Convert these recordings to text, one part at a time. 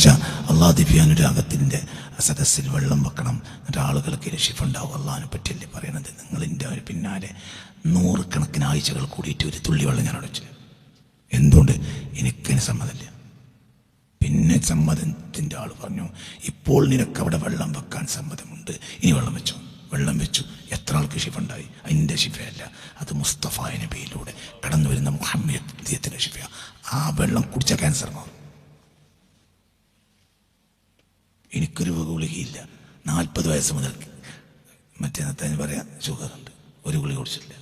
ഞായറാഴ്ച അള്ളാഹ് ദിവ്യാനുരാഗത്തിന്റെ സദസ്സിൽ വെള്ളം വെക്കണം. എന്നിട്ട് ആളുകൾക്ക് രക്ഷിപ്പുണ്ടാവും. അള്ളാഹിനെ പറ്റിയല്ലേ പറയണത്? നിങ്ങളിന്റെ ഒരു പിന്നാലെ നൂറുകണക്കിന് ആഴ്ചകൾ കൂടിയിട്ട് ഒരു തുള്ളി വെള്ളം ഞാൻ അടച്ചു എന്തുകൊണ്ട്? എനിക്കതിന് സമ്മതമില്ല. പിന്നെ സമ്മതത്തിന്റെ ആൾ പറഞ്ഞു ഇപ്പോൾ നിനക്ക് അവിടെ വെള്ളം വെക്കാൻ സമ്മതമുണ്ട്. ഇനി വെള്ളം വെച്ചു. വെള്ളം വെച്ചു. എത്ര ആൾക്ക് ഷിഫുണ്ടായി അതിന്റെ ഷിഫയല്ല അത് മുസ്തഫ നബിയിലൂടെ കടന്നു വരുന്ന മുഹമ്മദ് ഷിഫയ ആ വെള്ളം കുടിച്ച ക്യാൻസർ മാറും എനിക്കൊരു ഗുളികയില്ല. നാൽപ്പത് വയസ്സ് മുതൽ മറ്റേ നത്താൻ പറയാം ഷുഗറുണ്ട് ഒരു ഗുളിക കുടിച്ചില്ല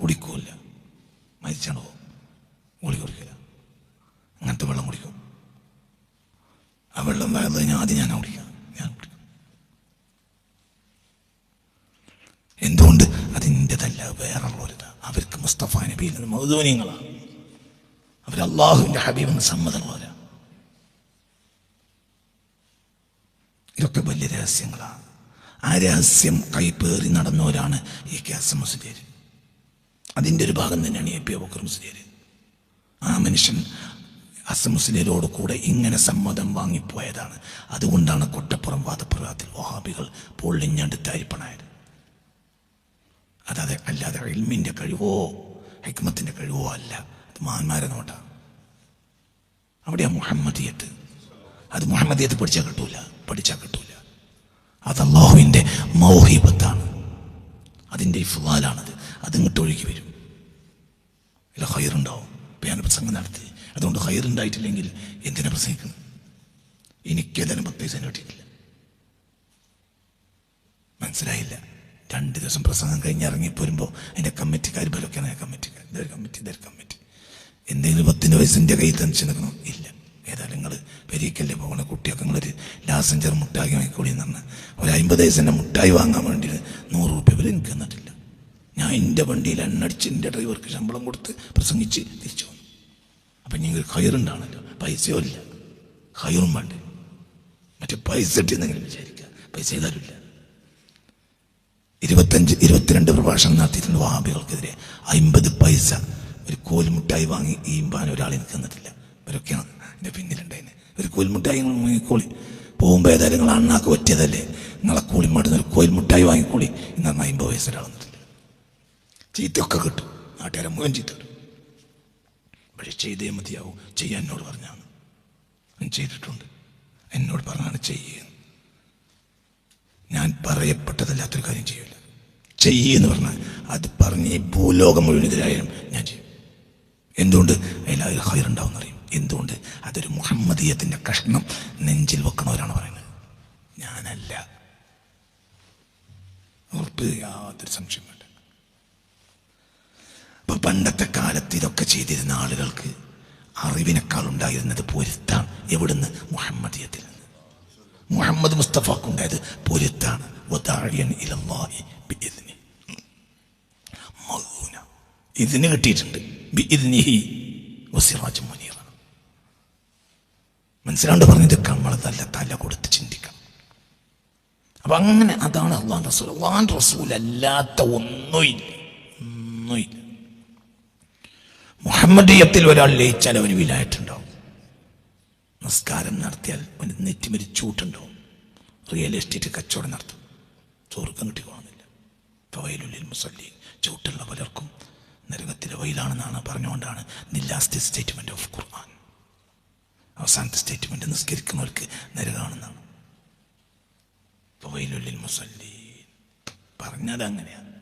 കുടിക്കൂല മരിച്ചാണ് ഗുളിക കുടിക്കില്ല. അങ്ങനത്തെ വെള്ളം കുടിക്കും. ആ വെള്ളം വേണ്ടത് ഞാൻ ആദ്യം ഞാൻ കുടിക്കാം. ഞാൻ കുടിക്കും. എന്തുകൊണ്ട്? അതിന്റെതല്ല വേറെ അവർക്ക് മുസ്തഫ നബിയിൽ നിന്ന് മൗദൂനിയങ്ങളാണ് അവർ അള്ളാഹുവിന്റെ ഹബീബെന്ന് സമ്മതമുള്ളവരാ. ഇതൊക്കെ വലിയ രഹസ്യങ്ങളാണ്. ആ രഹസ്യം കൈപ്പേറി നടന്നവരാണ് ഈ കെ എസ് എം മുസ്ലിയർ. അതിന്റെ ഒരു ഭാഗം തന്നെയാണ് എ പി അബക്കർ മുസ്ലിയർ. ആ മനുഷ്യൻ അസം മുസ്ലിയരോട് കൂടെ ഇങ്ങനെ സമ്മതം വാങ്ങിപ്പോയതാണ്. അതുകൊണ്ടാണ് കൊട്ടപ്പുറം വാദപ്രവാദത്തിൽ വഹാബികൾ പൊള്ളിഞ്ഞാണ്ട് തരിപ്പണായത്. അതാതെ അല്ലാതെ ഇൽമിന്റെ കഴിവോ ഹിക്മത്തിന്റെ കഴിവോ അല്ല. അത് മാന്മാരെ നോട്ടാണ്. അവിടെയാണ് മുഹമ്മദിയത്ത്. അത് മുഹമ്മദിയത്ത് പഠിച്ചാൽ കിട്ടൂല. പഠിച്ചാൽ കിട്ടൂല. അത് അള്ളാഹുവിന്റെ മൗഹീബത്താണ്. അതിന്റെ ഇഫ്ലാലാണത് അതിങ്ങോട്ട് ഒഴുകി വരും. ഇല്ല ഹൈറുണ്ടാവും ഇപ്പം ഞാൻ പ്രസംഗം നടത്തി. അതുകൊണ്ട് ഹൈറുണ്ടായിട്ടില്ലെങ്കിൽ എന്തിനാ പ്രസംഗിക്കുന്നത്? എനിക്കേതായാലും പത്ത് പൈസ കിട്ടിയിട്ടില്ല മനസ്സിലായില്ല. രണ്ട് ദിവസം പ്രസംഗം കഴിഞ്ഞ് ഇറങ്ങിപ്പോരുമ്പോൾ അതിന്റെ കമ്മിറ്റിക്കാർ ബലൊക്കെയാണ് കമ്മിറ്റിക്കാർ ഇതൊരു കമ്മിറ്റി ഇതൊരു കമ്മിറ്റി. എന്തെങ്കിലും പത്തിന്റെ വയസ്സിന്റെ കയ്യിൽ തന്നെ നിൽക്കണം. ഇല്ല. ഏതായാലും നിങ്ങൾ പെരീക്കല്ലേ പോകണ കുട്ടിയൊക്കെ നിങ്ങളൊരു ലാസഞ്ചർ മുട്ടായി വാങ്ങിക്കൂടി എന്ന് പറഞ്ഞാൽ ഒരു അമ്പത് വയസ്സിന്റെ മുട്ടായി വാങ്ങാൻ വേണ്ടി നൂറ് റുപ്യ വരെ എനിക്ക് തന്നിട്ടില്ല. ഞാൻ എന്റെ വണ്ടിയിൽ എണ്ണടിച്ച് എന്റെ ഡ്രൈവർക്ക് ശമ്പളം കൊടുത്ത് പ്രസംഗിച്ച് തിരിച്ചു വന്നു. അപ്പം നിങ്ങൾ കയറുണ്ടാണല്ലോ പൈസയോ ഇല്ല. കയറും വേണ്ടേ? മറ്റേ പൈസ ഇട്ടെന്നെങ്കിലും വിചാരിക്കുക? പൈസ ചെയ്താലുമില്ല ഇരുപത്തഞ്ച് ഇരുപത്തിരണ്ട് പ്രഭാഷണം നടത്തിയിട്ടുണ്ട് വാബികൾക്കെതിരെ അമ്പത് പൈസ ഒരു കോൽമുട്ടായി വാങ്ങി ഈ ബാൻ ഒരാളെ എനിക്ക് തന്നിട്ടില്ല. ഇവരൊക്കെയാണ് എന്റെ പിന്നിലുണ്ടായിന് ഒരു കോൽമുട്ടായി വാങ്ങിക്കോളി. പോകുമ്പോൾ ഏതായാലും നിങ്ങൾ അണ്ണാക്ക് പറ്റിയതല്ലേ? നിങ്ങളെ കൂളി മാടുന്ന ഒരു കോൽമുട്ടായി വാങ്ങിക്കോളി. ഇന്ന് അമ്പത് പൈസ ഒരാൾ തന്നിട്ടില്ല ചീത്തയൊക്കെ കിട്ടും. നാട്ടുകാരെ മുഖം ചീത്ത കിട്ടും. പക്ഷെ ചെയ്തേ മതിയാവും. ചെയ്യാൻ എന്നോട് പറഞ്ഞാണ്. ഞാൻ ചെയ്തിട്ടുണ്ട്. എന്നോട് പറഞ്ഞാണ് ചെയ്യുക ഞാൻ പറയപ്പെട്ടതല്ലാത്തൊരു കാര്യം ചെയ്യൂല. ചെയ്യുമെന്ന് പറഞ്ഞാൽ അത് പറഞ്ഞ് ഭൂലോകം മുഴുവൻ എതിരായാലും ഞാൻ ചെയ്യും. എന്തുകൊണ്ട് അതിൽ ഹൈറുണ്ടാവും അറിയും എന്തുകൊണ്ട്? അതൊരു മുഹമ്മദീയത്തിന്റെ കഷ്ണം നെഞ്ചിൽ വെക്കണവരാണ് പറയുന്നത്. ഞാനല്ല. ഉറപ്പ് യാതൊരു സംശയം വേണ്ട. അപ്പൊ പണ്ടത്തെ കാലത്ത് ഇതൊക്കെ ചെയ്തിരുന്ന ആളുകൾക്ക് അറിവിനേക്കാൾ ഉണ്ടായിരുന്നത് പൊരുത്താണ്. എവിടുന്ന്? മുഹമ്മദീയത്തിൽ നിന്ന്. മുഹമ്മദ് മുസ്തഫാക്കുണ്ടായത് പൊരുത്താണ്. ഇതിന് കിട്ടിയിട്ടുണ്ട്. മനസ്സിലാണ്ട് പറഞ്ഞത് നമ്മൾ നല്ല തല കൊടുത്ത് ചിന്തിക്കാം അപ്പൊ അങ്ങനെ അതാണ് അള്ളാൻ റസൂൽ. അള്ളാൻ റസൂൽ അല്ലാത്ത ഒന്നുമില്ല. ഒന്നുമില്ല. മുഹമ്മദീയത്തിൽ ഒരാൾ ലയിച്ചാൽ അവന് വിലായിട്ടുണ്ടാവും നമസ്കാരം നടത്തിയാൽ അവന് നെറ്റിമരിച്ചൂട്ടുണ്ടാവും റിയൽ എസ്റ്റേറ്റ് കച്ചവടം നടത്തും. സ്വർഗം കിട്ടിക്കോണമെന്നില്ല ഫവയിലുള്ളിൽ മുസല്ലി. ചൂട്ടുള്ള പലർക്കും നരകത്തിലെ വയലാണെന്നാണ് പറഞ്ഞുകൊണ്ടാണ്. ലാസ്റ്റ് സ്റ്റേറ്റ്മെന്റ് ഓഫ് അവസാനത്തെ സ്റ്റേറ്റ്മെന്റ് നിസ്കരിക്കുന്നവർക്ക് നരകാണെന്നാണ് മുസല്ലീൻ. പറഞ്ഞത് അങ്ങനെയാണ്.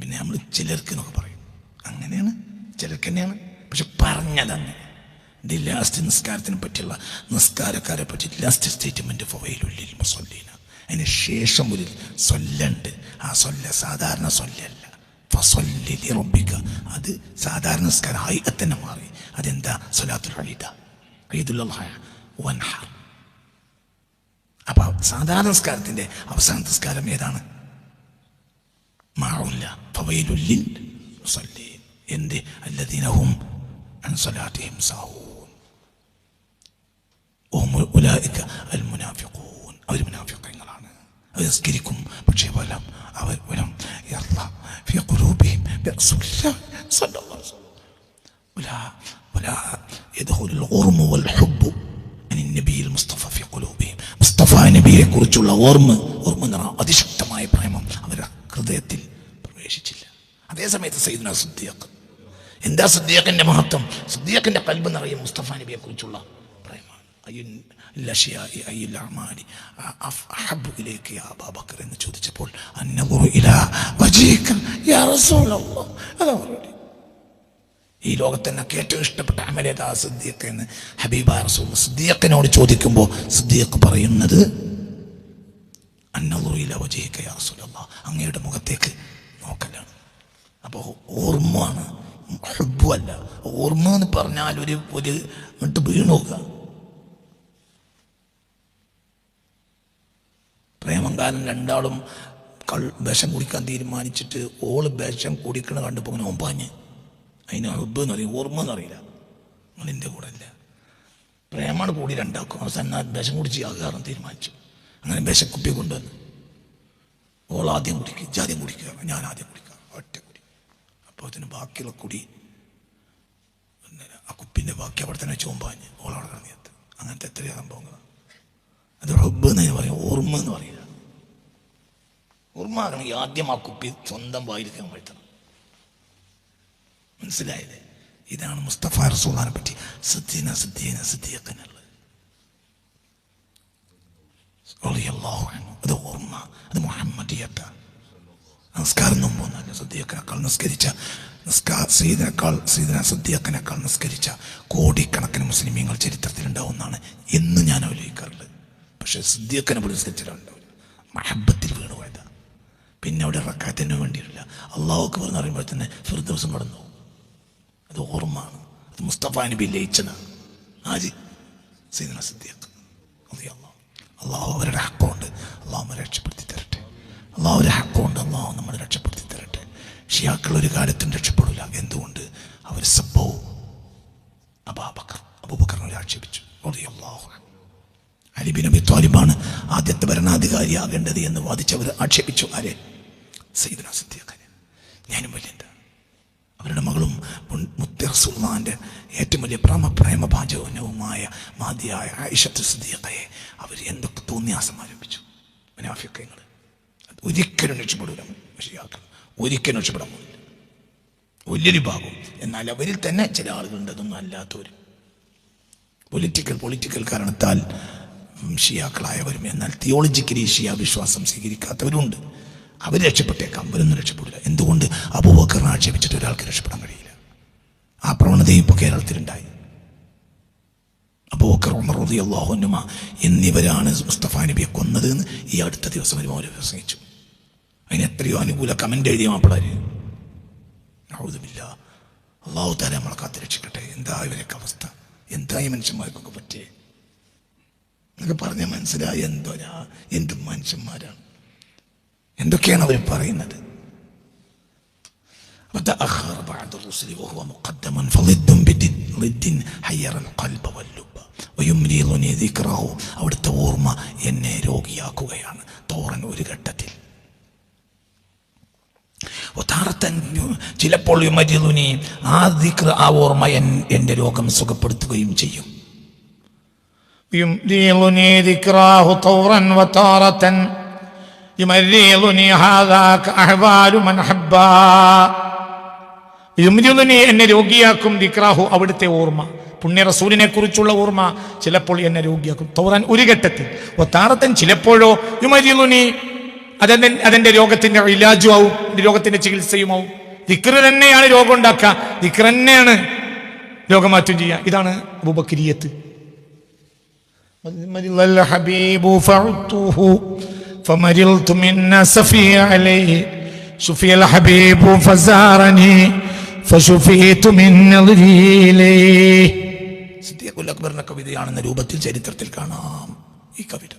പിന്നെ നമ്മൾ ചിലർക്ക് എന്നൊക്കെ പറയും. അങ്ങനെയാണ് ചിലർക്ക് തന്നെയാണ്. പക്ഷെ പറഞ്ഞത് ദി ലാസ്റ്റ് നിസ്കാരത്തിനെ പറ്റിയുള്ള നിസ്കാരക്കാരെ പറ്റി ലാസ്റ്റ് സ്റ്റേറ്റ്മെന്റ് ഫൊവയിലുള്ളിൽ മുസൊല്ലീന. അതിന് ശേഷം ഒരു സൊല്ലുണ്ട്. ആ സൊല്ല സാധാരണ സൊല്ലല്ല. ഫസൊല്ലി റൊബിക്ക അത് സാധാരണ നിസ്കാരം. ഹൈ തന്നെ മാറി. അതെന്താ? സൊലാത്തുൽ ഹൈദ يدل الله وانحر. أبا سندان سكار تندى أبا سندان سكار ميدان ما أقول لا فويل للمصلين عند الذين هم عن صلاتهم ساهون وهم أولئك المنافقون أو المنافقين الآن أذكركم بشيء ولم أو ولم يا الله في قلوبهم بأسوا الله صلوا കുറിച്ചുള്ള ഓർമ്മ ഓർമ്മ നിറ അതിശക്തമായ പ്രേമം അവരുടെ ഹൃദയത്തിൽ പ്രവേശിച്ചില്ല. അതേസമയത്ത് സൈദന സുദ്ദീഖ്. എന്താ സുദ്ദീഖിന്റെ മഹത്വം? സുദ്ദീഖിന്റെ കൽബ് നിറയെ മുസ്തഫ നബിയെ കുറിച്ചുള്ള പ്രേമാണ് എന്ന് ചോദിച്ചപ്പോൾ അതാ ഈ ലോകത്തിനൊക്കെ ഏറ്റവും ഇഷ്ടപ്പെട്ട അമലേതാ സിദ്ദീഖ് എന്ന് ഹബീബ റസൂൽ സിദ്ദീഖിനോട് ചോദിക്കുമ്പോൾ സിദ്ദീഖ് പറയുന്നത് യാ റസൂലല്ലാഹ് അങ്ങയുടെ മുഖത്തേക്ക് നോക്കലാണ്. അപ്പോൾ ഓർമ്മയാണ്. അല്ല. ഓർമ്മ എന്ന് പറഞ്ഞാൽ ഒരു ഒരു ഇട്ട് വീണുക പ്രേമങ്കാലം രണ്ടാളും കൾ വിഷം കുടിക്കാൻ തീരുമാനിച്ചിട്ട് ഓൾ വിഷം കുടിക്കണ കണ്ടപ്പോൾ അങ്ങനെ ഒമ്പാഞ്ഞ്. അതിന് ഹുബ് എന്ന് പറയും. ഓർമ്മ എന്നറിയില്ല നിങ്ങൾ എന്റെ കൂടെ അല്ല പ്രേമാണ് കൂടി രണ്ടാക്കും. അവസാനം വിഷം കുടിച്ച് ആകാറും തീരുമാനിച്ചു. അങ്ങനെ വിശക്കുപ്പി കൊണ്ടുവന്ന് ഓൾ ആദ്യം കുടിക്കുക ഇജാദ്യം കുടിക്കുക ഞാൻ ആദ്യം കുടിക്കുക ഒറ്റ കുടി. അപ്പോൾ അതിന് ബാക്കിയുള്ള കുടി ആ കുപ്പിന്റെ ബാക്കി അവിടെ തന്നെ ചോമ്പാഞ്ഞ് ഓൾ അവിടെ കിടന്നിയത് അങ്ങനത്തെ എത്രയോ സംഭവങ്ങളാണ് അത് റബ്ബ് എന്ന് പറയും ഓർമ്മ എന്ന് പറയില്ല ഓർമ്മ ആകണമെങ്കിൽ ആദ്യം ആ കുപ്പി സ്വന്തം വായിരിക്കാൻ പറ്റണം മനസ്സിലായില്ലേ? ഇതാണ് മുസ്തഫ റസൂലിനെ പറ്റി. സിദ്ധീന സിദ്ദീന സിദ്ദീഖനുള്ളത് അത് ഓർമ്മ അത് മുഹമ്മദിയത്ത നമസ്കാരം മുമ്പൊന്നല്ല സദ്യക്കനേക്കാൾ നിസ്കരിച്ച നിസ്കാ സീദിനേക്കാൾ സീദിന സദ്യക്കനേക്കാൾ നിസ്കരിച്ച കോടിക്കണക്കിന് മുസ്ലിമീങ്ങൾ ചരിത്രത്തിലുണ്ടാവുന്നതാണ് എന്ന് ഞാൻ ആലോചിക്കാറുണ്ട് പക്ഷെ സദ്യക്കനെ പോലും നിസ്കരിച്ചിട്ടുണ്ടാവില്ല മഹബത്തിൽ വീണു പിന്നെ അവിടെ റക്കാത്തിന് വേണ്ടിയിട്ടില്ല. അള്ളാഹുക്ക് പറഞ്ഞ് പറയുമ്പോൾ തന്നെ ദിവസം കടന്നു. അത് ഓർമ്മയാണ്. അത് മുസ്തഫ നബി ലയിച്ചതാണ്. ആജി സീതന സദ്യക്ക് അള്ളാഹ് അള്ളാഹു അവരുടെ ഹക്കുണ്ട്. അള്ളാഹു രക്ഷപ്പെടുത്തി തരട്ടെ. അള്ളാഹു ഒരു ഹക്കമുണ്ട് അള്ളാഹു നമ്മൾ രക്ഷപ്പെടുത്തി തരട്ടെ. ഷിയാക്കൾ ഒരു കാലത്തും രക്ഷപ്പെടില്ല എന്തുകൊണ്ട്? അവർ സബ്ബവും അബാബക്കർ അബൂബക്കറിനെ ആക്ഷേപിച്ചു. അള്ളാഹു അലിബിൻ അബി താലിബാണ് ആദ്യത്തെ ഭരണാധികാരിയാകേണ്ടത് എന്ന് വാദിച്ചവർ ആക്ഷേപിച്ചു. ആരെ? സൈദന സിദ്ദീഖിനെ. ഞാനും വലിയ അവരുടെ മകളും മുത്തർസുൽമാന്റെ മുത്തി ഏറ്റവും വലിയ പ്രേമ പ്രേമഭാജനവുമായ മാതിയായ ആയിഷത്ത് സിദ്ദീഖയെ അവർ എന്തൊക്കെ തോന്നിയാസം ആരംഭിച്ചു മുനാഫിക്കങ്ങൾ ഒരിക്കലും രക്ഷപ്പെടില്ല ഷിയാക്കൾ ഒരിക്കലും രക്ഷപ്പെടാൻ പോകില്ല വലിയൊരു ഭാഗം എന്നാൽ അവരിൽ തന്നെ ചില ആളുകളുണ്ട്. അതൊന്നും അല്ലാത്തവർ പൊളിറ്റിക്കൽ പൊളിറ്റിക്കൽ കാരണത്താൽ ഷിയാക്കളായവരും എന്നാൽ തിയോളജിക്കലി ഷിയ വിശ്വാസം സ്വീകരിക്കാത്തവരുണ്ട് അവർ രക്ഷപ്പെട്ടേക്കാം. അവരൊന്നും രക്ഷപ്പെടില്ല. എന്തുകൊണ്ട് അബൂബക്കറിനെ ആക്ഷേപിച്ചിട്ട് ഒരാൾക്ക് രക്ഷപ്പെടാൻ കഴിയില്ല? ആ പ്രവണതയും ഇപ്പോൾ കേരളത്തിലുണ്ടായി. അബൂബക്കർ ഉമർ റതി അൻഹുമ എന്നിവരാണ് മുസ്തഫ നബിയെ കൊന്നത് എന്ന് ഈ അടുത്ത ദിവസം ഒരു മൗലവി പ്രസംഗിച്ചു. അതിന് എത്രയോ അനുകൂല കമന്റ് എഴുതിയ മാപ്പിളാര്. നൗദുബില്ല അള്ളാഹു താല നമ്മളെ കാത്ത് രക്ഷിക്കട്ടെ. എന്താ ഇവരൊക്കെ അവസ്ഥ? എന്താ ഈ മനുഷ്യന്മാർക്കൊക്കെ പറ്റിയേ? എന്നൊക്കെ പറഞ്ഞ മനസ്സിലായി എന്തോരാ എന്തും മനുഷ്യന്മാരാണ്. എന്തൊക്കെയാണ് അവർ പറയുന്നത്? അവിടുത്തെ ഓർമ്മ എന്നെ രോഗിയാക്കുകയാണ്. തോറൻ ഒരു ഘട്ടത്തിൽ. ചിലപ്പോൾ യുമജിലുനി ആ ദിക്ർ ആ ഓർമ്മ എന്റെ രോഗം സുഖപ്പെടുത്തുകയും ചെയ്യും. യുംലീലുനി ദിക്റാഹു തോറൻ വതാറത്തൻ എന്നെ രോഗിയാക്കും ദിക്രാഹു അവിടുത്തെ ഓർമ്മ. പുണ്യ റസൂലിനെ കുറിച്ചുള്ള ഓർമ്മ ചിലപ്പോൾ എന്നെ രോഗിയാക്കും. തോറാൻ ഒരു ഘട്ടത്തിൽ. ഒത്താറത്തൻ ചിലപ്പോഴോ യുമരിയുനി അതെ അതെന്റെ രോഗത്തിന്റെ ഇലാജും ആവും രോഗത്തിന്റെ ചികിത്സയുമാവും ദിക്ര തന്നെയാണ് രോഗം ഉണ്ടാക്കുക. ദിക്ര തന്നെയാണ് രോഗമാറ്റം ചെയ്യുക. ഇതാണ് ഉപക്രിയത്ത് ഹബീബു فمرضت من سفي عليه شفي الحبيب فزارني فشفيت من نظري إليه സിദ്ദീഖുൽ അക്ബറിന്റെ കവിതയാണെന്ന രൂപത്തിൽ ചരിത്രത്തിൽ കാണാം ഈ കവിത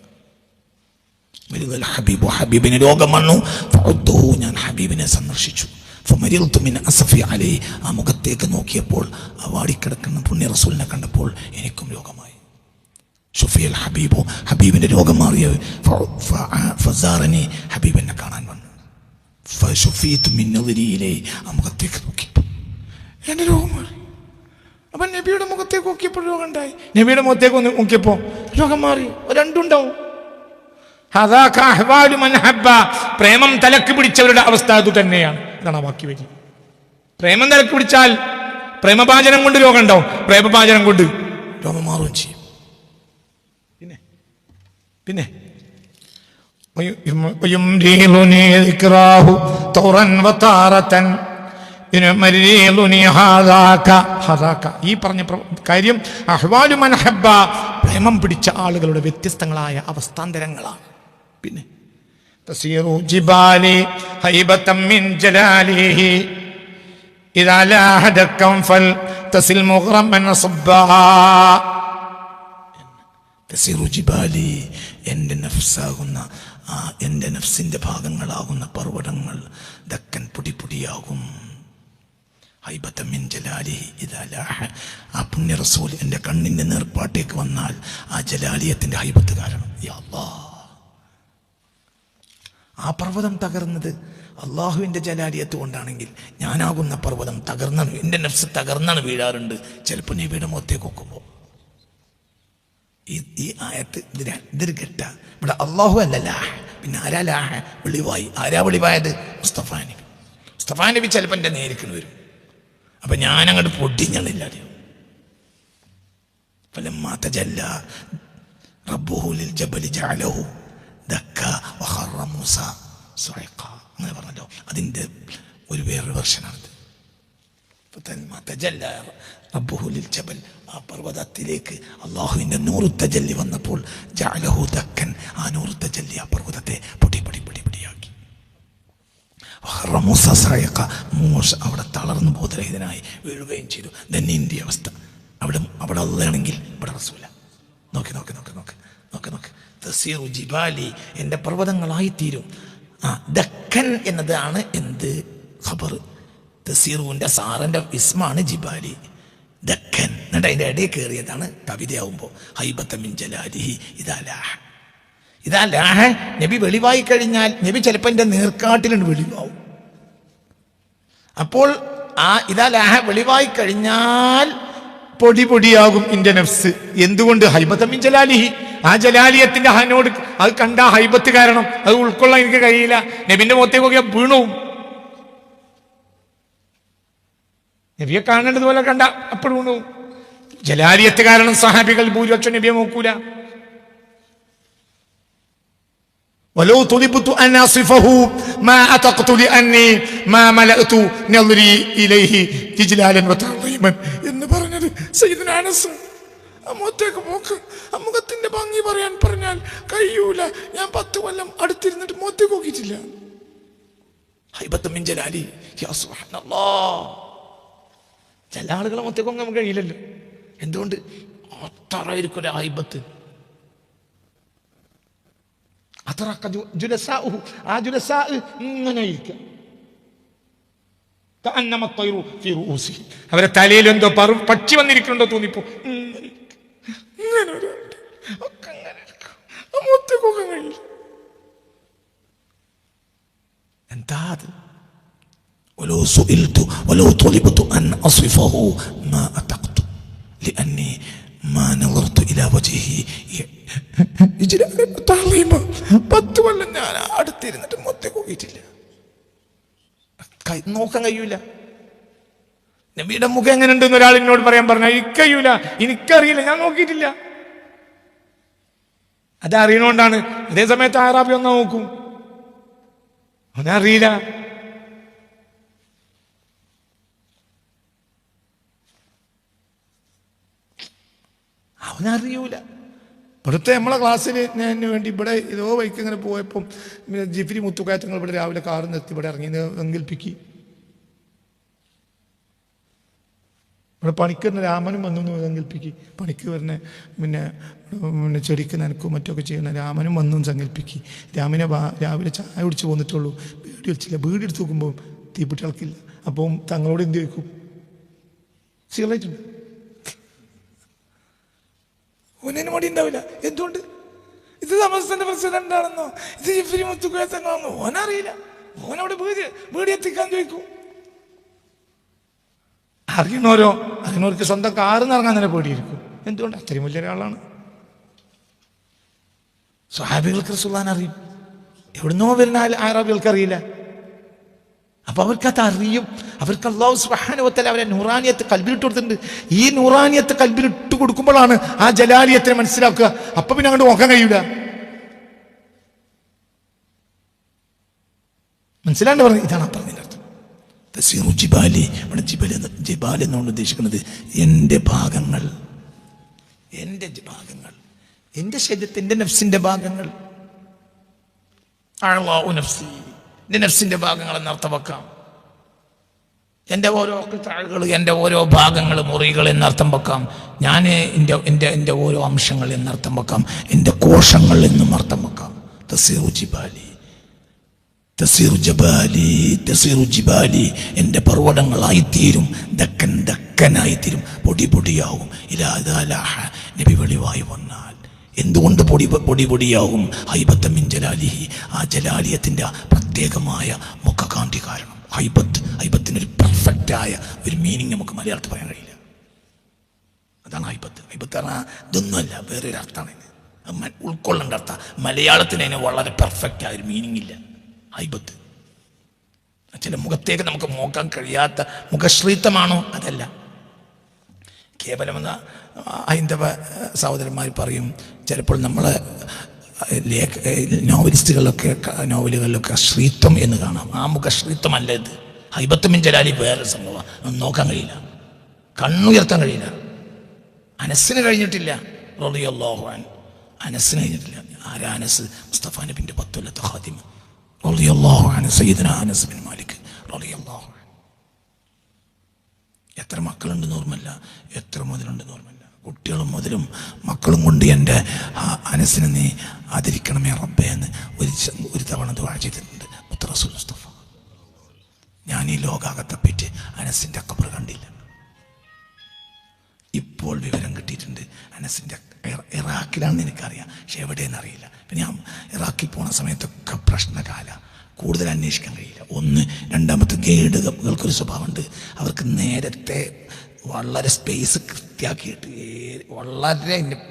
മരിദൽ ഹബീബു ഹബീബിന് രോഗം വന്നു ഫഉദ്ദുഹു ഞാൻ ഹബീബിനെ സന്ദർശിച്ചു ഫമരിൽതു മിൻ അസഫി അലൈ ആ മുഖത്തേക്ക് നോക്കിയപ്പോൾ ആ വാടിക്കിടക്കുന്ന പുണ്യ റസൂലിനെ കണ്ടപ്പോൾ എനിക്കും രോഗമായി ഷുഫിയൽ ഹബീബു ഹബീബിന്റെ രോഗം മാറിയ ഫസാറിനെ ഹബീബ് എന്നെ കാണാൻ വന്നു. ഷുഫീത്ത് മിന്നതിരിയിലെ ആ മുഖത്തേക്ക് നോക്കിയപ്പോൾ എന്റെ രോഗം മാറി. അപ്പൊ നബിയുടെ മുഖത്തേക്ക് നോക്കിയപ്പോൾ രോഗം ഉണ്ടായി. നബിയുടെ മുഖത്തേക്ക് ഒന്ന് നോക്കിയപ്പോ രോഗം മാറി. രണ്ടുണ്ടാവും. പ്രേമം തലക്ക് പിടിച്ചവരുടെ അവസ്ഥ അത് തന്നെയാണ്. ഇതാണ് ബാക്കി വരി. പ്രേമം തലക്ക് പിടിച്ചാൽ പ്രേമപാചനം കൊണ്ട് രോഗം ഉണ്ടാവും. പ്രേമപാചനം കൊണ്ട് രോഗം മാറുകയും ചെയ്യും. പിന്നെ പിന്നെ. ഈ പറഞ്ഞ കാര്യം അഹ്വാലു മനഹബ പ്രേമം പിടിച്ച ആളുകളുടെ വ്യത്യസ്തങ്ങളായ അവസ്ഥാന്തരങ്ങളാണ്. പിന്നെ ഇതാ ജിബാലി എന്റെ നഫ്സാകുന്ന ആ എന്റെ നഫ്സിന്റെ ഭാഗങ്ങളാകുന്ന പർവതങ്ങൾ ദക്കൻ പൊടിപൊടിയാകും ഹൈബത്ത മിൻ ജലാലി ഇദാ ലാഹ. ആ പുണ്യ റസൂൽ എന്റെ കണ്ണിന്റെ നേർപ്പാട്ടേക്ക് വന്നാൽ ആ ജലാലിയത്തിന്റെ ഹൈബത്ത് കാരണം യാ. ആ പർവതം തകർന്നത് അള്ളാഹുവിന്റെ ജലാലിയത്ത് കൊണ്ടാണെങ്കിൽ ഞാനാകുന്ന പർവതം തകർന്നാണ് എന്റെ നഫ്സ് തകർന്നാണ് വീഴാറുണ്ട് ചിലപ്പോൾ നീ മുഖത്തേക്ക് നോക്കുമ്പോൾ ഈ ഈ ആയത്ത് ഇതിന് ഇതൊരു കെട്ട ഇവിടെ അള്ളാഹു അല്ല ലാഹ പിന്നെ ആരാ ലാഹ വെളിവായി ആരാ വെളിവായത് മുസ്തഫാ നബി മുസ്തഫാ നബി ചിലപ്പോൾ എൻ്റെ നേരിക്കണ് വരും അപ്പൊ ഞാൻ അങ്ങോട്ട് പൊട്ടിഞ്ഞണില്ലാതെ فلما تجلى ربه للجبل جعله دكا وخر موسى صعقا അങ്ങനെ പറഞ്ഞല്ലോ അതിൻ്റെ ഒരു വേറൊരു വെർഷനാണിത് റബ്ബുഹുലിൽ ജബൽ. ആ പർവതത്തിലേക്ക് അള്ളാഹുവിന്റെ നൂറുത്ത തജല്ലി വന്നപ്പോൾ ജാലഹു തക്കൻ ആ നൂറുത്ത ജല്ലി ആ പർവതത്തെ പൊടി പൊടി പൊടി പൊടിയാക്കി. മൂസസായക്ക അവിടെ തളർന്നു ബോധരഹിതനായി വീഴുകയും ചെയ്തു. തന്നെ അവസ്ഥ. അവിടെ അവിടെ ഉള്ളതാണെങ്കിൽ ഇവിടെ റസൂല. നോക്കി നോക്കി നോക്കി നോക്കി നോക്കി നോക്കി. തസീറു ജിബാലി എന്റെ പർവതങ്ങളായിത്തീരും. ആ ദക്കൻ എന്നതാണ് എന്ത് ഖബർ? തസീറുവിന്റെ സാറിന്റെ വിസ്മാണ് ജിബാലി. ദക്കൻ എന്നിട്ട് അതിന്റെ ഇടയിൽ കയറിയതാണ് കവിതയാവുമ്പോൾ ഹൈബത്തമിൻ ജലാലിഹി ഇതാ ലാഹ. ഇതാ ലാഹ. നബി വെളിവായി കഴിഞ്ഞാൽ നബി ചിലപ്പോൾ എന്റെ നേർക്കാട്ടിലാണ് വെളിവാവും. അപ്പോൾ ആ ഇതാ ലാഹ വെളിവായി കഴിഞ്ഞാൽ പൊടി പൊടിയാകും ഇന്റെ നഫ്സ്. എന്തുകൊണ്ട്? ഹൈബത്തമിൻ ജലാലിഹി. ആ ജലാലിയത്തിന്റെ ഹനോട് അത് കണ്ട ഹൈബത്ത് കാരണം. അത് ഉൾക്കൊള്ളാൻ എനിക്ക് കഴിയില്ല. നബിന്റെ മുഖത്തേക്ക് നോക്കിയാൽ വീണു. നബിയെ കാണേണ്ടതുപോലെ കണ്ട അപ്പോൾ വീണു ജലാലിയത്ത് കാരണം സഹാബികൾ ഭൂരിപക്ഷം നബിയെ നോക്കൂല ولو طلبت أن أصفه ما أتقت لأني ما ملأت نظري إليه إجلالا وتعظيما എന്ന് പറഞ്ഞത് സയ്യിദ്ന അനസ് ആ മുഖത്തേക്ക് നോക്ക് ആ മുഖത്തിന്റെ ഭംഗി പറയാൻ പറഞ്ഞാൽ കഴിയൂല ഞാൻ പത്ത് കൊല്ലം അടുത്തിരുന്നിട്ട് മുഖത്തേക്ക് നോക്കിയിട്ടില്ല ഹൈബത്ത് മിൻ ജലാലി യാ സുബ്ഹാനല്ലാഹ് ചില ആളുകളെ മുഖത്തേക്ക് നോക്കാൻ നമുക്ക് കഴിയില്ലല്ലോ. എന്തുകൊണ്ട്? അത്ര ഒരു ആയിബത്ത്. അത്ര ജു- ആ ജുലസാ ഇങ്ങനെ ഇരിക്കുക കഅന്നമ ത്വയ്റു ഫീ റൂസിഹിം. അവരെ തലയിൽ എന്തോ പറു പക്ഷി വന്നിരിക്കുന്നുണ്ടോ തോന്നിപ്പോ? എന്താ അത്? ولو سئلت ولو طلبت أن أصفه ما أتقت لأني ما نظرت إلى وجهه ഇജ്ലാല് തഅളീമ. പത്ത് കൊല്ലം ഞാൻ അടുത്തിരുന്നിട്ട് മുഖത്തേക്ക് നോക്കിയിട്ടില്ല കൈ- നോക്കാൻ കഴിയൂല നബിയുടെ മുഖം എങ്ങനെ ഉണ്ടെന്ന് ഒരാൾ എന്നോട് പറയാൻ പറഞ്ഞാൽ എനിക്ക് കഴിയൂല എനിക്കറിയില്ല ഞാൻ നോക്കിയിട്ടില്ല അതറിയണോണ്ടാണ് അതേ സമയത്ത് ആറാബി ഒന്ന് നോക്കും അവനറിയില്ല അവനറിയൂല. ഇവിടുത്തെ നമ്മളെ ക്ലാസ്സിൽ ഞാൻ വേണ്ടി ഇവിടെ ഏതോ വൈക്ക് ഇങ്ങനെ പോയപ്പം ജിഫിരി മുത്തുക്കയറ്റങ്ങൾ ഇവിടെ രാവിലെ കാറ് നിർത്തി ഇവിടെ ഇറങ്ങി എങ്കിൽപ്പിക്കി. ഇവിടെ പണിക്ക് രാമനും വന്നു സങ്കല്പിക്കി പണിക്ക് വരുന്ന പിന്നെ പിന്നെ ചെടിക്ക് നനക്കും മറ്റൊക്കെ ചെയ്യുന്ന രാമനും വന്നു സങ്കല്പിക്കി രാമനെ രാവിലെ ചായ കുടിച്ച് പോന്നിട്ടുള്ളൂ. ബീഡി വെച്ചില്ല. വീട് എടുത്ത് നോക്കുമ്പോൾ തീപ്പിട്ടി ഇളക്കില്ല. അപ്പം തങ്ങളോട് എന്ത് ചോദിക്കും? സിഗറേറ്റ് ഓനതിന് മടി ഉണ്ടാവില്ല. എന്തുകൊണ്ട്? ഇത് സമസ്തന്റെ പ്രസിഡന്റ് ആണെന്നോ ഇത് ജിഫിരി മുത്തുക്കയത്തങ്ങളാണെന്നോ ഓനറിയില്ല. ഓനവിടെ വീട് വീട് എത്തിക്കാൻ ചോദിക്കും. അറിയണോരോ അറിയണവർക്ക് സ്വന്തം കാറിന്ന് ഇറങ്ങാൻ തന്നെ പേടിയിരിക്കും. എന്തുകൊണ്ട്? അത്രയും വലിയ ഒരാളാണ് സ്വഹാബികൾക്ക് റസൂല്ലാൻ അറിയും. എവിടുന്നോ വരുന്ന ആരാബികൾക്ക് അറിയില്ല. അപ്പൊ അവർക്കത് അറിയും. അവർക്ക് അള്ളാഹു സുബാനുവത്തല അവരെ നൂറാനിയത്ത് കൽബിലിട്ട് കൊടുത്തിട്ടുണ്ട്. ഈ നൂറാനിയത്ത് കൽബിലിട്ട് കൊടുക്കുമ്പോഴാണ് ആ ജലാലിയത്തിനെ മനസ്സിലാക്കുക. അപ്പൊ പിന്നെ അങ്ങോട്ട് നോക്കാൻ കഴിയൂല. മനസ്സിലാണ്ട് പറഞ്ഞു. ഇതാണ് ആ അർത്ഥം. തസീറു ജിബാലി. ഉദ്ദേശിക്കുന്നത്. എന്റെ ഭാഗങ്ങൾ. എന്റെ ജ- ഭാഗങ്ങൾ. എന്റെ ശരീരത്തിന്റെ നഫ്സിന്റെ ഭാഗങ്ങൾ. അള്ളാഹു നഫ്സി. എന്റെ നഫ്സിന്റെ ഭാഗങ്ങൾ എന്നർത്ഥം വെക്കാം എന്റെ ഓരോ താളുകൾ എന്റെ ഓരോ ഭാഗങ്ങൾ മുറികൾ എന്നർത്ഥം വെക്കാം. ഞാൻ എന്റെ എന്റെ എന്റെ ഓരോ അംശങ്ങൾ എന്നർത്ഥം വെക്കാം. എന്റെ കോശങ്ങൾ എന്നും അർത്ഥം വെക്കാം. തസീറു ജിബാലി തസീറു ജബാലി തസീറു ജിബാലി. എന്റെ പർവതങ്ങളായിത്തീരും ദക്കൻ ദക്കനായിത്തീരും പൊടി പൊടിയാവും. ഇലാദാലാഹ നബി വെളിവായി വന്നാൽ. എന്തുകൊണ്ട് പൊടി പൊടി പൊടിയാകും? ഹൈബത്ത് മിൻ ജലാലിഹി. ആ ജലാലിയത്തിന്റെ പ്രത്യേകമായ മുഖകാന്തി കാരണം. ഹൈബത്ത് ഹൈബത്തിനൊരു പെർഫെക്റ്റായ ഒരു മീനിങ് നമുക്ക് മലയാളത്തിൽ പറയാൻ കഴിയില്ല. അതാണ് ഹൈബത്ത്. ഹൈബത്ത് പറഞ്ഞാൽ ഇതൊന്നുമല്ല വേറൊരു അർത്ഥമാണ് ഇത്. ഉൾക്കൊള്ളേണ്ട അർത്ഥം. മലയാളത്തിന് അതിന് വളരെ പെർഫെക്റ്റ് ആയ ഒരു മീനിങ് ഇല്ല. ഹൈബത്ത്. ചില മുഖത്തേക്ക് നമുക്ക് നോക്കാൻ കഴിയാത്ത മുഖശ്രീത്തമാണോ? അതല്ല. കേവലമെന്ന ഹൈന്ദവ സഹോദരന്മാർ പറയും. ചിലപ്പോൾ നമ്മൾ ലേഖ നോവലിസ്റ്റുകളിലൊക്കെ നോവലുകളിലൊക്കെ ശ്രീത്വം എന്ന് കാണാം. ആ മുഖശ്രീത്വമല്ല ഇത് ഹൈബത്തുമിൻ ജലാലി വേറെ സംഭവം. നോക്കാൻ കഴിയില്ല. കണ്ണുയർത്താൻ കഴിയില്ല. അനസ്സിന് കഴിഞ്ഞിട്ടില്ല. റളിയല്ലാഹുഅൻ അനസ്സിന് കഴിഞ്ഞിട്ടില്ല. ആരാ അനസ്? മുസ്തഫ നബിന്റെ പത്തൊല്ലത്തെ ഖാദിമ. റളിയല്ലാഹുഅൻ സയ്യിദന അനസ് ബിൻ മാലിക്. റളിയല്ലാഹു അൻഹു. എത്ര മക്കളുണ്ടെന്ന് ഓർമ്മല്ല എത്ര മുതലുണ്ടെന്ന് ഓർമ്മല്ല കുട്ടികളും മുതലും മക്കളും കൊണ്ട് എന്റെ അനസിനെ നീ ആദരിക്കണമേ റബ്ബേ എന്ന് ഒരു ഒരു തവണ ദുവാ ചെയ്തിട്ടുണ്ട്. മുത്തറസുൽ ഞാൻ ഈ ലോകാകത്തപ്പറ്റി അനസിന്റെ അക്കബർ കണ്ടില്ല. ഇപ്പോൾ വിവരം കിട്ടിയിട്ടുണ്ട് അനസിന്റെ ഇറ- ഇറാഖിലാണെന്ന് എനിക്കറിയാം. പക്ഷെ എവിടെയെന്നറിയില്ല പിന്നെ ഞാൻ ഇറാഖിൽ പോണ സമയത്തൊക്കെ പ്രശ്നകാല. കൂടുതൽ അന്വേഷിക്കാൻ കഴിയില്ല. ഒന്ന് രണ്ടാമത്തെ ഗൈഡുകൾക്കൊരു സ്വഭാവമുണ്ട്. അവർക്ക് നേരത്തെ വളരെ സ്പേസ് കൃത്യമാക്കിയിട്ട് വളരെ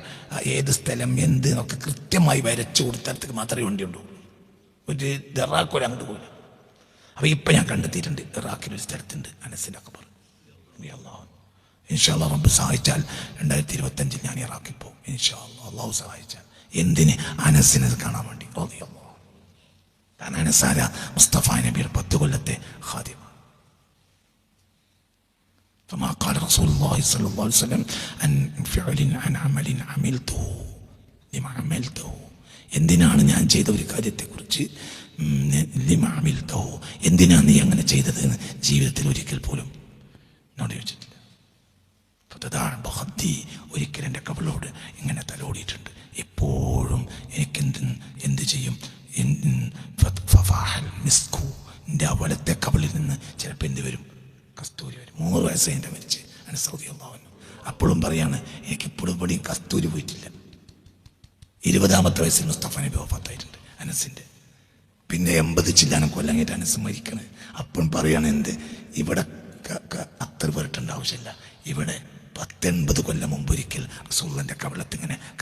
ഏത് സ്ഥലം എന്ത് എന്നൊക്കെ കൃത്യമായി വരച്ചു കൊടുത്തടത്തേക്ക് മാത്രമേ വണ്ടിയുള്ളൂ ഒരു ഒരു അങ്ങോട്ട് പോയില്ല. അപ്പോൾ ഇപ്പം ഞാൻ കണ്ടെത്തിയിട്ടുണ്ട്. ഇറാഖിൽ ഒരു സ്ഥലത്തുണ്ട്. അനസിന്റെ അക്ബർ ഇൻഷാ റബ്ബ് സഹായിച്ചാൽ രണ്ടായിരത്തി ഇരുപത്തഞ്ചിൽ ഞാൻ ഇറാഖിൽ പോകും. ഇൻഷാ അള്ളാഹു സഹായിച്ചാൽ. എന്തിന്? അനസിനെ കാണാൻ വേണ്ടി. റളിയല്ലാഹു. കാരണം അനസാര മുസ്തഫ നബിയുടെ പത്ത് കൊല്ലത്തെ ഖാദിമ فما قال رسول الله صلى الله عليه وسلم عن فعل عن عمل عملته لما عملته എന്തിനാണ് ഞാൻ ചെയ്ത ഒരു കാര്യത്തെക്കുറിച്ച് ഉം, ലിമ അമിൽത്തോ എന്തിനാണ് നീ അങ്ങനെ ചെയ്തത് എന്ന് ജീവിതത്തിൽ ഒരിക്കൽ പോലും എന്നോട് ചോദിച്ചിട്ടില്ല ഫതദാഅ ബഖദ്ദി ഒരിക്കൽ എൻ്റെ കവളോട് ഇങ്ങനെ തലോടിയിട്ടുണ്ട് എപ്പോഴും എനിക്കെന്ത് എന്ത് ചെയ്യും എൻ- ഫ- ഫഫാഹൽ മിസ്കു. എന്റെ ആ വലത്തെ കവളിൽ നിന്ന് ചിലപ്പോൾ എന്ത് വരും? കസ്തൂരി വരും. മൂന്ന് വയസ്സ് എന്റെ മരിച്ച്. അനുസൃതി അള്ളാഹുന്നു അപ്പോഴും പറയാണ് എനിക്ക് ഇപ്പോഴും പടിയും കസ്തൂരി പോയിട്ടില്ല. ഇരുപതാമത്തെ വയസ്സിൽ മുസ്തഫ നബി വഫാത്തായിട്ടുണ്ട് അനസിന്റെ പിന്നെ എൺപത് ചില്ലാനം കൊല്ലം കഴിഞ്ഞിട്ട് അനസ് മരിക്കണ്. അപ്പോഴും പറയാണ് എന്ത്? ഇവിടെ അത്ര പേരിട്ടേണ്ട ആവശ്യമില്ല. ഇവിടെ പത്തൊൻപത് കൊല്ലം മുമ്പ് ഒരിക്കൽ റസൂള്ളന്റെ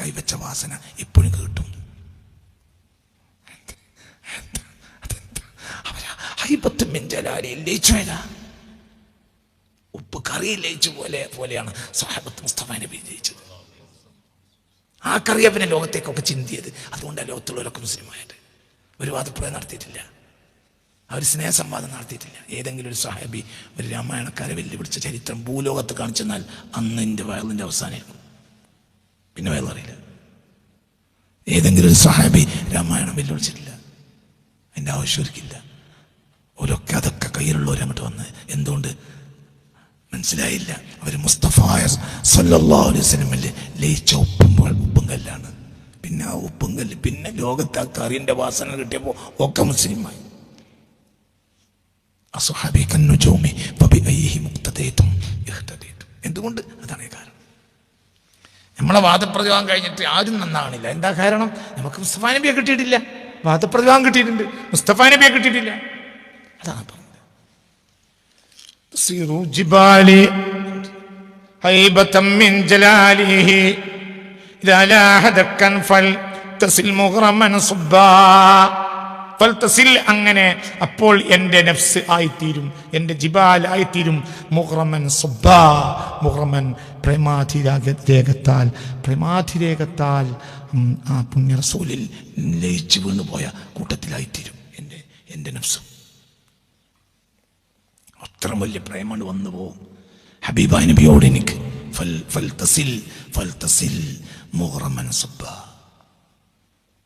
കൈവച്ച വാസന ഇപ്പോഴും കിട്ടും. ഹൈബത്ത് മിഞ്ചലാലി ലയിച്ചുവേല ഉപ്പ് കറി ലയിച്ചു പോലെ പോലെയാണ് സാഹബത്ത് മുസ്തഫ നബി ആ കറിയ പിന്നെ ലോകത്തേക്കൊക്കെ ചിന്തിയത്. അതുകൊണ്ടാണ് ലോകത്തുള്ളവരൊക്കെ മുസ്ലിമായത്. ഒരു വാദപ്രയം നടത്തിയിട്ടില്ല. അവർ സ്നേഹസംവാദം നടത്തിയിട്ടില്ല. ഏതെങ്കിലും ഒരു സാഹിബി ഒരു രാമായണക്കാരെ വെല്ലുവിളിച്ച ചരിത്രം ഭൂലോകത്ത് കാണിച്ചെന്നാൽ അന്ന് എന്റെ വയലിന്റെ അവസാനമായിരുന്നു. പിന്നെ വയലറിയില്ല ഏതെങ്കിലും ഒരു സഹാബി രാമായണം വെല്ലുവിളിച്ചിട്ടില്ല. എന്റെ ആവശ്യമൊരിക്കില്ല ഓരൊക്കെ അതൊക്കെ കയ്യിലുള്ളവർ അങ്ങോട്ട് വന്ന് എന്തുകൊണ്ട്? മനസ്സിലായില്ല. അവർ മുസ്തഫായ വസല്ലമയിൽ ലയിച്ച ഉപ്പും ഉപ്പും കല്ലാണ് പിന്നെ ആ ഉപ്പും കല്ല് പിന്നെ ലോകത്തെ ആ കറിന്റെ വാസന കിട്ടിയപ്പോൾ ഒക്കെ മുസ്ലിമായി. എന്തുകൊണ്ട്? അതാണ് കാരണം. നമ്മളെ വാദപ്രതിവാദം കഴിഞ്ഞിട്ട് ആരും നന്നാണില്ല എന്താ കാരണം? നമുക്ക് മുസ്തഫാ നബിയെ കിട്ടിയിട്ടില്ല. വാദപ്രതിവാദം കിട്ടിയിട്ടുണ്ട്. മുസ്തഫ നബിയെ കിട്ടിയിട്ടില്ല. അങ്ങനെ അപ്പോൾ എന്റെ നഫ്സ് ആയിത്തീരും എന്റെ ജിബാൽ ആയിത്തീരും. മുഹ്റമൻ സുബ്ബ. മുഹ്റമൻ പ്രേമാധിരേഖത്താൽ പ്രേമാധിരേഖത്താൽ ആ പുണ്യ റസൂലിൽ ലയിച്ചു വീണുപോയ കൂട്ടത്തിലായിത്തീരും എന്റെ എന്റെ നഫ്സും. അത്ര വലിയ പ്രേമാണ് വന്നു പോകും ഹബീബായ നബിയോട് എനിക്ക് ഫൽ ഫൽ തസിൽ ഫൽ തസിൽ മുഹറമൻ സുബ്ബ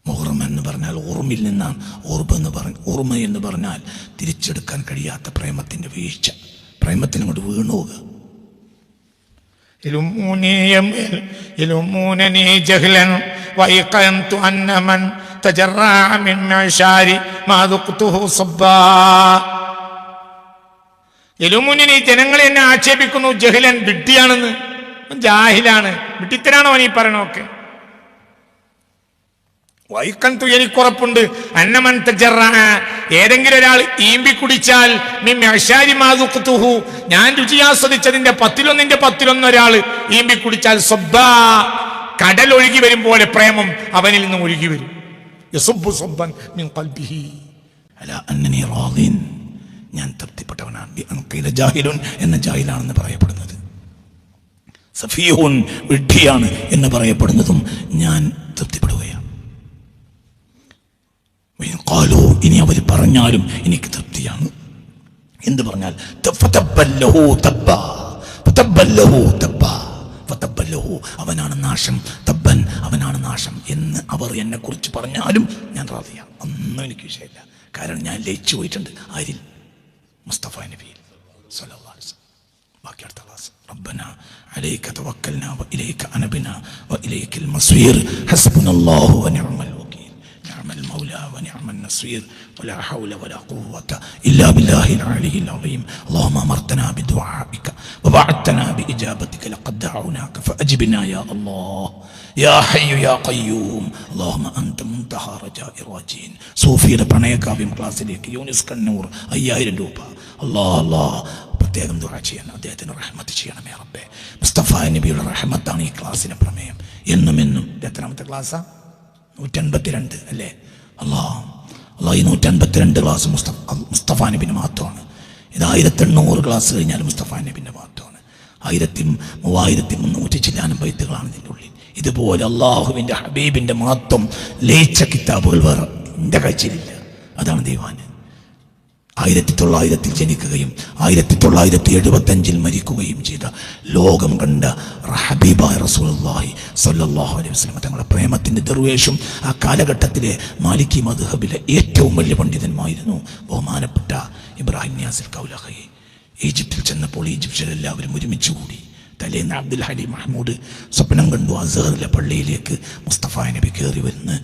മുഹറം എന്ന് പറഞ്ഞാൽ ഓർമ്മയിൽ നിന്നാണ് ഓർമ്മ എന്ന് പറഞ്ഞ ഓർമ്മ എന്ന് പറഞ്ഞാൽ തിരിച്ചെടുക്കാൻ കഴിയാത്ത പ്രേമത്തിന്റെ വീഴ്ച പ്രേമത്തിന് അങ്ങോട്ട് വീണുപോകുക يلوموني يم- يلومونني جهلا وأيقنت أن من تجرع من معشاري ما ذقته صبا യലുമുനിനി ജനങ്ങൾ എന്നെ ആക്ഷേപിക്കുന്നു. ജഹിലൻ വിഡ്ഢിയാണെന്ന്. ജാഹിലാണ്. വിഡ്ഢിത്തരാണോ ഈ പറയണമൊക്കെ വൈക്കന്തു എനിക്കുറപ്പുണ്ട്. അന്നമൻ തജറ ഏതെങ്കിലും ഒരാൾ ഈമ്പി കുടിച്ചാൽ മാതുഖ്തുഹു ഞാൻ രുചി ആസ്വദിച്ചതിന്റെ പത്തിലൊന്നിന്റെ പത്തിലൊന്ന് ഒരാൾ ഈമ്പി കുടിച്ചാൽ സ്വബ്ബാ. കടൽ ഒഴുകി വരും പോലെ പ്രേമം അവനിൽ നിന്ന് ഒഴുകി വരും. യസുബ്ബു സ്വബ്ബൻ മിൻ ഖൽബിഹി. അല അന്നനി റാദിൻ ഞാൻ തൃപ്തിപ്പെട്ടവനാണ്. ജാഹിലുൻ എന്ന ജാഹിലാണെന്ന് പറയപ്പെടുന്നത്. സഫീഹുൻ വിഡ്ഢിയാണ് എന്ന് പറയപ്പെടുന്നതും ഞാൻ തൃപ്തിപ്പെടുകയാണ്. കാലോ ഇനി അവർ പറഞ്ഞാലും എനിക്ക് തൃപ്തിയാണ്. എന്ത് പറഞ്ഞാൽ അവനാണ് നാശം തബ്ബൻ അവനാണ് നാശം എന്ന് അവർ എന്നെ കുറിച്ച് പറഞ്ഞാലും ഞാൻ റാദിയാണ്. ഒന്നും എനിക്ക് വിഷയമില്ല. കാരണം ഞാൻ ലയിച്ചു പോയിട്ടുണ്ട്. ആരിൽ? മുസ്തഫ നബിയിൽ സ്വല്ലല്ലാഹു അലൈഹി വസല്ലം. ബാക്കി അടുത്ത ക്ലാസ് ربنا عليك توكلنا وإليك أنبنا وإليك المصير حسبنا الله ونعم الوكيل نعم المولى ونعم النصير ولا حول ولا قوة إلا بالله العلي العظيم اللهم أمرتنا بدعائك ووعدتنا بإجابتك لقد دعوناك فأجبنا يا الله يا حي يا قيوم اللهم أنت منتهى رجاء الراجين സൂഫിയുടെ പ്രണയകാവ്യം ക്ലാസ്സിലേക്ക് യൂനിസ് കണ്ണൂർ അയ്യായിരം രൂപ അല്ലാ അല്ലാ പ്രത്യേകം ദുആ ചെയ്യാൻ അദ്ദേഹത്തിന് റഹ്മത്ത് ചെയ്യണമേ റബ്ബേ മുസ്തഫ നബിയുടെ റഹ്മത്താണ് ഈ ക്ലാസ്സിന് പ്രമേയം എന്നും എന്നും ഇത് എത്രാമത്തെ ക്ലാസ്സാ നൂറ്റൻപത്തിരണ്ട് അല്ലേ അല്ലാ അല്ലാ ഈ നൂറ്റൻപത്തിരണ്ട് ക്ലാസ് മുസ്തഫ നബിന് മാത്രമാണ്. ഇത് ആയിരത്തി എണ്ണൂറ് ക്ലാസ് കഴിഞ്ഞാൽ മുസ്തഫ നബിന്റെ മാത്രമാണ്. ആയിരത്തി മൂവായിരത്തി മുന്നൂറ്റി ചില്ലാനം ബൈത്തുകളാണ് ഇതിന്റെ ഉള്ളിൽ. ഇതുപോലെ അള്ളാഹുവിന്റെ ഹബീബിന്റെ മാത്രം ലയിച്ച കിതാബുകൾ വേറെ എന്റെ കാഴ്ചയിലില്ല അതാണ് ദൈവാന് ആയിരത്തി തൊള്ളായിരത്തിൽ ജനിക്കുകയും ആയിരത്തി തൊള്ളായിരത്തി എഴുപത്തി അഞ്ചിൽ മരിക്കുകയും ചെയ്ത ലോകം കണ്ട ഹബീബായ റസൂലുള്ളാഹി സ്വല്ലല്ലാഹു അലൈഹി വസല്ലം തങ്ങളുടെ പ്രേമത്തിന്റെ ദർവേഷും ആ കാലഘട്ടത്തിലെ മാലിക്കി മധുഹബിലെ ഏറ്റവും വലിയ പണ്ഡിതന്മായിരുന്നു ബഹുമാനപ്പെട്ട ഇബ്രാഹിം നിയാസിൽ കൗലഹയെ. ഈജിപ്തിൽ ചെന്നപ്പോൾ ഈജിപ്ഷ്യരെല്ലാവരും ഒരുമിച്ച് കൂടി. തലേന്ന് അബ്ദുൽ ഹലി മഹ്മൂദ് സ്വപ്നം കണ്ടു അസഹറിലെ പള്ളിയിലേക്ക് മുസ്തഫ നബി കയറി വരുന്ന്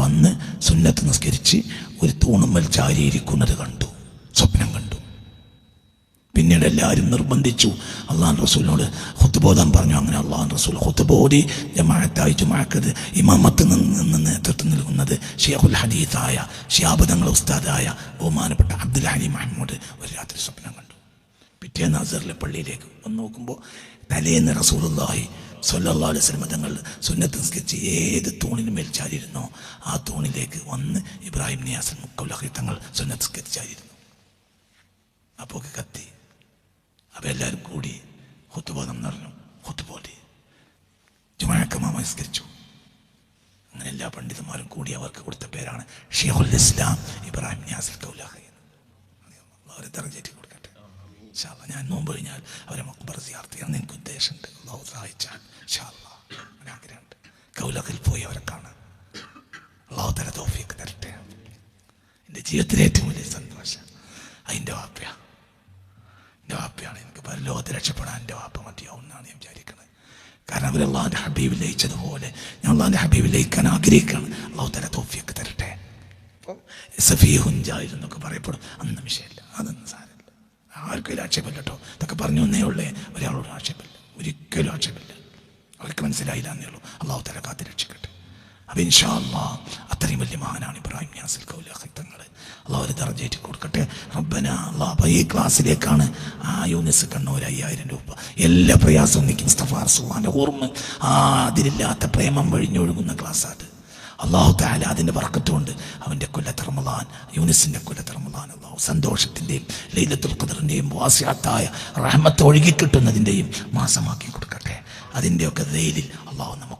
വന്ന് സുന്നത്ത് നിസ്കരിച്ച് ഒരു തൂണുമ്മൽ ചാരിയിരിക്കുന്നത് കണ്ടു സ്വപ്നം കണ്ടു. പിന്നീട് എല്ലാവരും നിർബന്ധിച്ചു. അള്ളാൻ റസൂലിനോട് ഹുത്തുബോധം പറഞ്ഞു അങ്ങനെ അള്ളാൻ റസൂൽ ഹുത്തുബോധി ജമാഅത്തായി ജുമാക്കത് ഇമാമത്ത് നിന്ന് നേതൃത്വം നൽകുന്നത് ഷെയ്ഖുൽ ഹദീത്തായ തങ്ങളുടെ ഉസ്താദായ ബഹുമാനപ്പെട്ട അബ്ദുൽ ഹലി മഹ്മൂദ് ഒരു രാത്രി സ്വപ്നം കണ്ടു. പിറ്റേന്ന് അസറിലെ പള്ളിയിലേക്ക്. വന്ന് നോക്കുമ്പോൾ തലേന്ന് റസൂലുള്ളാഹി സ്വല്ലല്ലാഹു അലൈഹി വസല്ലം തങ്ങൾ സുന്നത്ത് നിസ്കരിച്ച് ഏത് തൂണിന് മേൽ ചാരിയിരുന്നോ ആ തൂണിലേക്ക് വന്ന് ഇബ്രാഹിം നിയാസൻ മുക്കൗലഹി തങ്ങൾ സുന്നത്ത് നിസ്കരിച്ചായിരുന്നു അപ്പോൾ കത്തി. അപ്പോൾ എല്ലാവരും കൂടി ഹുത്തുബോധം നിറഞ്ഞു ഹുത്തുബോധി ജുമാക്കമ്മ നിസ്കരിച്ചു. അങ്ങനെ എല്ലാ പണ്ഡിതന്മാരും കൂടി അവർക്ക് കൊടുത്ത പേരാണ് ഷെയ്ഖുൽ ഇസ്ലാം ഇബ്രാഹിം നിയാസൽ കൗലാഹി അവരെ തെരഞ്ഞെടുത്ത് കൊടുക്കട്ടെ ഇൻഷാ അല്ലാ. ഞാൻ നോമ്പ് കഴിഞ്ഞാൽ അവരെ മക്ബർ സിയാർത്തിയാണ് എനിക്ക് ഉദ്ദേശമുണ്ട്. അള്ളാഹു സഹായിച്ചാൽ. ഇൻഷാ കൗലകിൽ പോയി അവരെ കാണാൻ. അള്ളാഹു തല തോഫിയൊക്കെ തരട്ടെ. എന്റെ ജീവിതത്തിലെ ഏറ്റവും വലിയ സന്തോഷം അതിന്റെ വാപ്പയാണ് എന്റെ വാപ്പയാണ്. എനിക്ക് പരലോകത്ത് രക്ഷപ്പെടാൻ എന്റെ വാപ്പ മതിയാവും എന്നാണ് ഞാൻ വിചാരിക്കുന്നത്. കാരണം അവർ അള്ളാഹിന്റെ ഹബീബിൽ ലയിച്ചതുപോലെ ഞാൻ അള്ളാഹിന്റെ ഹബീബ് ലയിക്കാൻ ആഗ്രഹിക്കുകയാണ്. അള്ളാഹു തല തോഫിയൊക്കെ തരട്ടെ. സഫീഹുൻ സഫീ ഹുഞ്ചായിരുന്നൊക്കെ പറയപ്പെടും. അന്ന് വിഷയമില്ല. അതൊന്നും സാരമില്ല. ആർക്കും ഒരു ആക്ഷേപമില്ല കേട്ടോ ഇതൊക്കെ പറഞ്ഞു എന്നേ ഉള്ളേ. ഒരാളോട് ആക്ഷേപമില്ല. ഒരിക്കലും ആക്ഷേപമില്ല. അവർക്ക് മനസ്സിലായില്ല എന്നേ ഉള്ളൂ. അള്ളാഹു തല കാത്തി രക്ഷിക്കട്ടെ. അപ്പം ഇൻഷാ അള്ളാ അത്രയും വലിയ മഹാനാണ് ഇബ്രാഹിം യാസിൽ കൗലാഹി തങ്ങൾ അള്ളാഹു ഒരു ദർജയേറ്റ് കൊടുക്കട്ടെ. റബ്ബന അള്ളാഹ് അപ്പം ഈ ക്ലാസ്സിലേക്കാണ് ആ യൂനിസ് കണ്ണൂർ അയ്യായിരം രൂപ. എല്ലാ പ്രയാസവും നിൽക്കും മുസ്തഫ സുഹാന്റെ ഓർമ്മ. ആ അതിലില്ലാത്ത പ്രേമം വഴിഞ്ഞൊഴുകുന്ന ക്ലാസ്സാണ് അള്ളാഹു താല അതിന്റെ വർക്കത്തുകൊണ്ട് അവന്റെ കൊല്ലത്ത് റമദാൻ യൂനിസിന്റെ കൊല്ലത്ത് റമദാൻ അള്ളാഹു സന്തോഷത്തിന്റെയും ലൈലത്തുൽ ഖദറിന്റെയും വാസിയാത്തായ റഹ്മത്ത് ഒഴുകിക്കിട്ടുന്നതിന്റെയും മാസമാക്കി കൊടുക്കട്ടെ. അതിന്റെയൊക്കെ വെയിലിൽ അള്ളാഹു നമുക്ക്